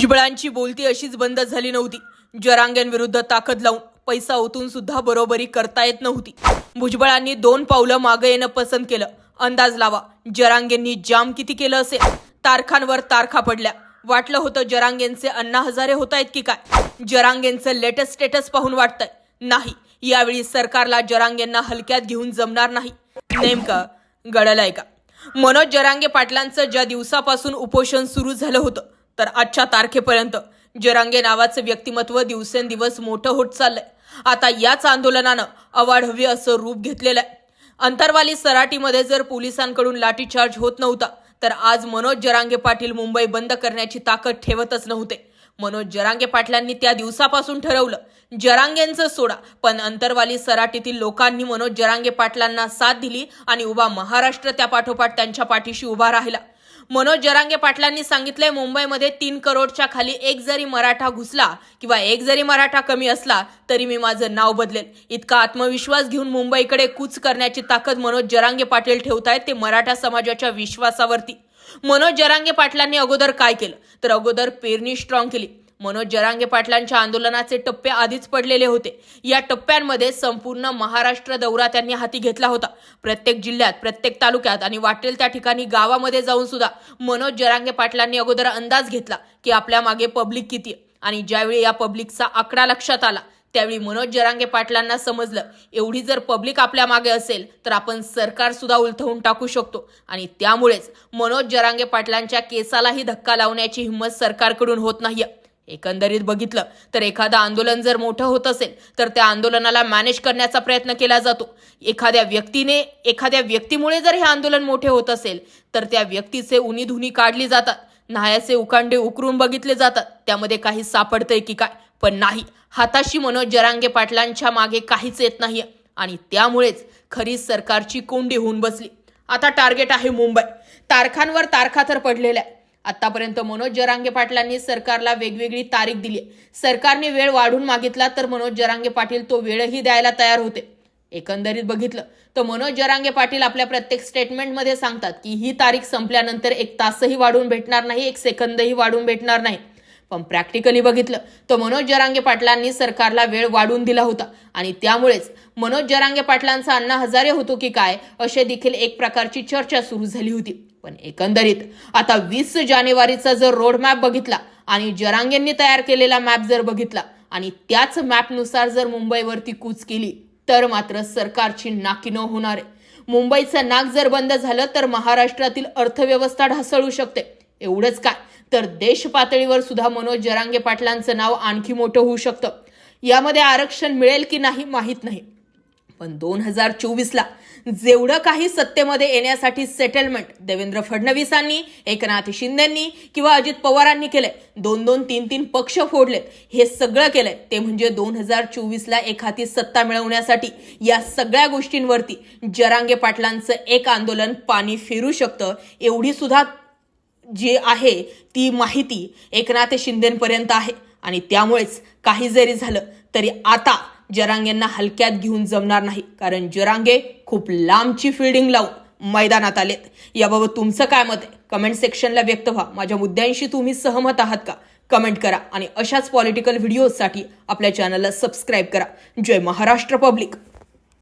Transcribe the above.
भुजबळांची बोलती अशीच बंद झाली नव्हती. जरांगेंविरुद्ध ताकद लावून पैसा ओतून सुद्धा बरोबरी करता येत नव्हती. भुजबळांनी दोन पावलं मागे येणं पसंत केलं. अंदाज लावा जरांगेंनी जाम किती केलं असेल? तारखांवर तारखा पडल्या. वाटलं होतं जरांगेंचे अण्णा हजारे होत आहेत की काय? जरांगेंचं लेटेस्ट स्टेटस पाहून वाटतंय. नाही यावेळी सरकारला जरांगेंना हलक्यात घेऊन जमणार नाही. नेमकं गडलंय का? मनोज जरांगे पाटलांचं ज्या दिवसापासून उपोषण सुरू झालं होतं तर आजच्या तारखेपर्यंत जरांगे नावाचं व्यक्तिमत्व दिवसेंदिवस मोठं होत चाललंय. आता याच आंदोलनानं अवाढव्य असं रूप घेतलेलं आहे अंतरवाली सराटीमध्ये जर पोलिसांकडून लाठीचार्ज होत नव्हता तर आज मनोज जरांगे पाटील मुंबई बंद करण्याची ताकद ठेवतच नव्हते. मनोज जरांगे पाटलांनी त्या दिवसापासून ठरवलं जरांगेंचं सोडा. पण अंतरवाली सराटीतील लोकांनी मनोज जरांगे पाटलांना साथ दिली आणि उभा महाराष्ट्र त्या पाठोपाठ त्यांच्या पाठीशी उभा राहिला. मनोज जरांगे पाटलांनी सांगितलंय मुंबईमध्ये तीन करोडच्या खाली एक जरी मराठा घुसला किंवा एक जरी मराठा कमी असला तरी मी माझं नाव बदलेल. इतका आत्मविश्वास घेऊन मुंबईकडे कूच करण्याची ताकद मनोज जरांगे पाटील ठेवतायत ते मराठा समाजाच्या विश्वासावरती. मनोज जरांगे पाटलांनी अगोदर काय केलं? तर अगोदर पेरणी स्ट्रॉंग केली. मनोज जरांगे पाटलांच्या आंदोलनाचे टप्पे आधीच पडलेले होते. या टप्प्यांमध्ये संपूर्ण महाराष्ट्र दौरा त्यांनी हाती घेतला होता. प्रत्येक जिल्ह्यात प्रत्येक तालुक्यात आणि वाटेल त्या ठिकाणी गावामध्ये जाऊन सुद्धा मनोज जरांगे पाटलांनी अगोदर अंदाज घेतला की आपल्या मागे पब्लिक किती आहे. आणि ज्यावेळी या पब्लिकचा आकडा लक्षात आला त्यावेळी मनोज जरांगे पाटलांना समजलं एवढी जर पब्लिक आपल्या मागे असेल तर आपण सरकार सुद्धा उलथवून टाकू शकतो. आणि त्यामुळेच मनोज जरांगे पाटलांच्या केसालाही धक्का लावण्याची हिंमत सरकारकडून होत नाहीये. एकंदरीत बघितलं तर एखादं आंदोलन जर मोठं होत असेल तर त्या आंदोलनाला मॅनेज करण्याचा प्रयत्न केला जातो. एखाद्या व्यक्तीने एखाद्या व्यक्तीमुळे जर हे आंदोलन मोठे होत असेल तर त्या व्यक्तीचे उनी धुनी काढली जातात. न्हायाचे उकांडे उकरून बघितले जातात. त्यामध्ये काही सापडतंय की काय? पण नाही. हाताशी मनोज जरांगे पाटलांच्या मागे काहीच येत नाही आणि त्यामुळेच खरी सरकारची कोंडी होऊन बसली. आता टार्गेट आहे मुंबई. तारखांवर तारखा तर पडलेल्या आतापर्यंत मनोज जरांगे पाटलांनी सरकारला वेगवेगळी तारीख दिली आहे. सरकारने वेळ वाढून मागितला तर मनोज जरांगे पाटील तो वेळही द्यायला तयार होते एकंदरीत बघितलं तर मनोज जरांगे पाटील आपल्या प्रत्येक स्टेटमेंटमध्ये सांगतात की ही तारीख संपल्यानंतर एक तासही वाढून भेटणार नाही एक सेकंदही वाढून भेटणार नाही पण प्रॅक्टिकली बघितलं तर मनोज जरांगे पाटलांनी सरकारला वेळ वाढून दिला होता. आणि त्यामुळेच मनोज जरांगे पाटलांचा अण्णा हजारे होतो की काय असे देखील एक प्रकारची चर्चा सुरू झाली होती. पण एकंदरीत आता वीस जानेवारीचा जर रोड मॅप बघितला आणि जरांगेंनी तयार केलेला मॅप जर बघितला आणि त्याच मॅपनुसार जर मुंबईवरती कूच केली तर मात्र सरकारची नाकी न होणार आहे. मुंबईचं नाक जर बंद झालं तर महाराष्ट्रातील अर्थव्यवस्था ढासळू शकते. एवढंच काय तर देश पातळीवर सुद्धा मनोज जरांगे पाटलांचं नाव आणखी मोठं होऊ शकतं. यामध्ये आरक्षण मिळेल की नाही माहीत नाही. पण दोन हजार चोवीसला जेवढं काही सत्तेमध्ये येण्यासाठी सेटलमेंट देवेंद्र फडणवीसांनी एकनाथ शिंदेंनी किंवा अजित पवारांनी केलंय दोन दोन तीन तीन पक्ष फोडलेत हे सगळं केलंय ते म्हणजे दोन हजार चोवीसला एखादी सत्ता मिळवण्यासाठी या सगळ्या गोष्टींवरती जरांगे पाटलांचं एक आंदोलन पाणी फिरू शकतं एवढी सुद्धा जी आहे ती माहिती एकनाथ शिंदेपर्यंत आहे. आणि त्यामुळेच काही जरी झालं तरी आता जरांगेंना हलक्यात घेऊन जमणार नाही. कारण जरांगे खूप लांबची फिल्डिंग लावून मैदानात आलेत. याबाबत तुमचं काय मत आहे? कमेंट सेक्शनला व्यक्त व्हा. माझ्या मुद्द्यांशी तुम्ही सहमत आहात का? कमेंट करा आणि अशाच पॉलिटिकल व्हिडिओजसाठी आपल्या चॅनलला सबस्क्राईब करा. जय महाराष्ट्र पब्लिक